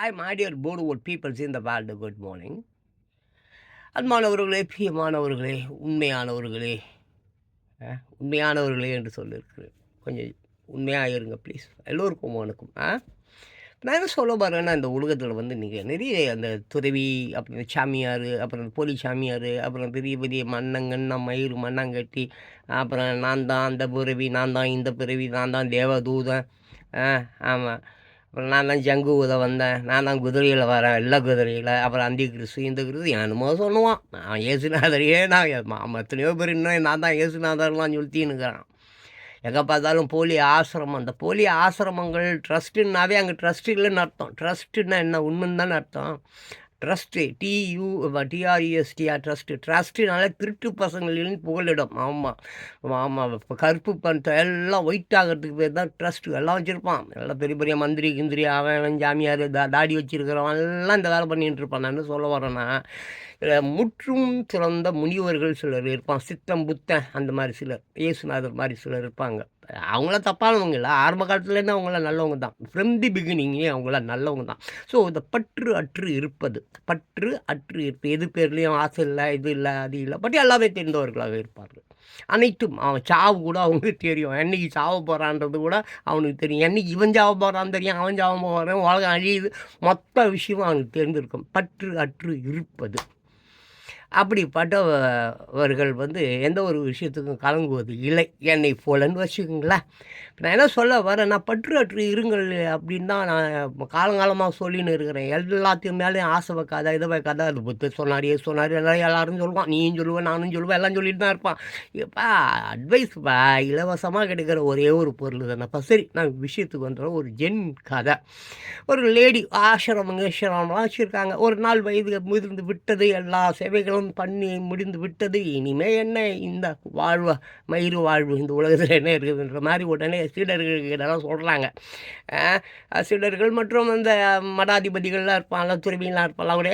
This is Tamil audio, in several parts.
Hi, my dear peoples peoples in the world, good morning. அன்பானவர்களே, பிரியமானவர்களே, உண்மையானவர்களே, உண்மையானவர்களே என்று சொல்லியிருக்கிறேன். கொஞ்சம் உண்மையாக இருங்க ப்ளீஸ். எல்லோருக்கும் வணக்கம். ஆ நான் என்ன சொல்ல பாருங்கன்னா இந்த உலகத்தில் வந்து நீங்கள் நிறைய அந்த துறவி, அப்புறம் இந்த அப்புறம் போலி சாமியார் அப்புறம் பெரிய பெரிய மன்னங்கன்னா மயிறு மண்ணாங்கட்டி, அப்புறம் நான் தான் அந்த பிறவி, நான் தான் இந்த பிறவி, நான் தான் தேவதூதன். ஆ அப்புறம் நான் தான் ஜங்கு உத வந்தேன். நான் தான் குதிரையில் வரேன், எல்லா குதிரையில் அப்புறம் அந்தி கிறிஸ்து, இந்த கிறிஸ்து என்னமோ சொல்லுவான். நான் இயேசுநாதரையே நான் எத்தனையோ பேர் இன்னும் நான் தான் இயேசுநாதர்லாம் சொல்லித்தின்னுக்கிறான் எங்கே பார்த்தாலும் போலி ஆசிரமம். அந்த போலி ஆசிரமங்கள் ட்ரஸ்ட்டுன்னாவே அங்கே ட்ரஸ்ட் இல்லன்னு அர்த்தம். ட்ரஸ்ட்டுன்னா என்ன உண்மைன்னு தானே அர்த்தம். ட்ரஸ்ட்டு டியூ டிஆர்இஎஸ்டியா ட்ரஸ்ட்டு. ட்ரஸ்ட்டுனால திருட்டு பசங்களின் புகலிடம். ஆமாம் ஆமாம் இப்போ கருப்பு பணத்தை எல்லாம் ஒயிட் ஆகிறதுக்கு பேர் தான் ட்ரஸ்ட்டு. எல்லாம் வச்சுருப்பான் எல்லாம் பெரிய பெரிய மந்திரி, கிந்திரி அவன் ஜாமியார் தா தாடி வச்சிருக்கிறவன் எல்லாம் இந்த வேலை பண்ணிகிட்டு இருப்பான். நான் சொல்ல வரேன்னா, முற்றும் சிறந்த முனிவர்கள் சிலர் இருப்பான். சித்தம் புத்தன் அந்த மாதிரி சிலர். இயேசுநாதர் மாதிரி சிலர் இருப்பாங்க. அவங்களாம் தப்பானவங்க இல்லை ஆரம்ப காலத்துலேருந்து அவங்களாம் நல்லவங்க தான். ஃப்ரம் தி பிகினிங்கே அவங்களாம் நல்லவங்க தான். ஸோ இந்த பற்று அற்று இருப்பது. பற்று அற்று இருப்பது. எது பேர்லேயும் ஆசை இல்லை இது இல்லை அது இல்லை பட் எல்லாமே தெரிந்தவர்களாக இருப்பார்கள். அனைத்தும் அவன் சாவு கூட அவனுக்கு தெரியும். என்னைக்கு சாவ போகிறான்றது கூட அவனுக்கு தெரியும். என்னைக்கு இவன் சாவ போகிறான்னு தெரியும், அவன் சாவ போகிறான் உலகம் அழியுது. மொத்த விஷயமும் அவனுக்கு தெரிஞ்சிருக்கும் பற்று அற்று இருப்பது. அப்படிப்பட்டவர்கள் வந்து எந்த ஒரு விஷயத்துக்கும் கலங்குவது இல்லை. என்னை போலன்னு வச்சுக்கோங்களேன் நான் என்ன சொல்ல வரேன்னா, பற்று அற்று இருங்கள் அப்படின்னு தான் நான் காலங்காலமாக சொல்லின்னு இருக்கிறேன். எல்லாத்தையும் மேலேயும் ஆசை வைக்காத, இதை வைக்காத, அது புத்தர் சொன்னார் ஏ சொன்னார் எல்லாரும் எல்லாரும் சொல்லுவான். நீயும் சொல்லுவேன் நானும் சொல்லுவேன், எல்லாம் சொல்லிட்டு தான் இருப்பான். எப்பா அட்வைஸ்ப்பா இலவசமாக கிடைக்கிற ஒரே ஒரு பொருள் தானப்பா. சரி நான் விஷயத்துக்கு வந்துர்றேன். ஒரு ஜென் கதை. ஒரு லேடி ஆசிரமம் வச்சுருக்காங்க ஒரு நாள் வயது முதிர்ந்து விட்டது. எல்லா சேவைகளும் பண்ணி முடிந்து விட்டது. இனிமே என்ன இந்த வாழ்வா மயிறு வாழ்வு இந்த உலகத்தில் என்ன இருக்குதுன்ற மாதிரி உடனே சீடர்கள்கிட்டலாம் சொல்கிறாங்க சீடர்கள் மற்றும் அந்த மடாதிபதிகள்லாம் இருப்பாங்களா துறவிலாம் இருப்பான்ல. அவரு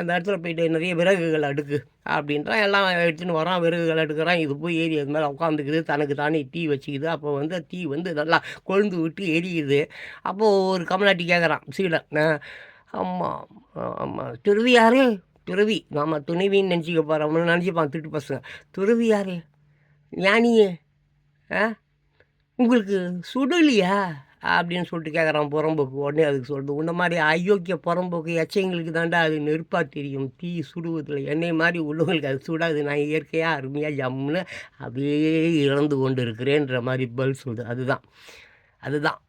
அந்த இடத்துல போயிட்டு நிறைய விறகுகள் அடுக்கு" அப்படின்றான். எல்லாம் எடுத்துன்னு வரான். விறகுகள் எடுக்கிறான் இது போய் ஏறி அது மேலே உட்காந்துக்குது. தனக்கு தானே தீ வச்சுக்குது. அப்போ வந்து தீ வந்து நல்லா கொழுந்து விட்டு எரியுது. அப்போது ஒரு கமலாட்டி கேட்குறான் சீடன். ஆமாம் ஆமாம் திருவியாரே "துறவி மாமா துணைவின்னு நினச்சிக்க போறான். அவனும் நெனச்சுப்பான் பசங்க. "துறவி யார் "ஞானியே." "ஆ உங்களுக்கு சுடலையா?" அப்படின்னு சொல்லிட்டு கேட்குறான் புறம்போக்கு. உடனே அதுக்கு சொல்லுது, "உன்ன மாதிரி அயோக்கிய புறம்போக்கு எச்சைங்களுக்கு தாண்டா அது நெருப்பாக தெரியும். தீ சுடுவதில் என்னை மாதிரி உள்ளவங்களுக்கு அது சுடாது. நான் இயற்கையாக அருமையாக ஜம்முன்னு அப்படியே இறந்து கொண்டு இருக்கிறேன்ற" மாதிரி பல் சொல்லுது. அதுதான். அதுதான்.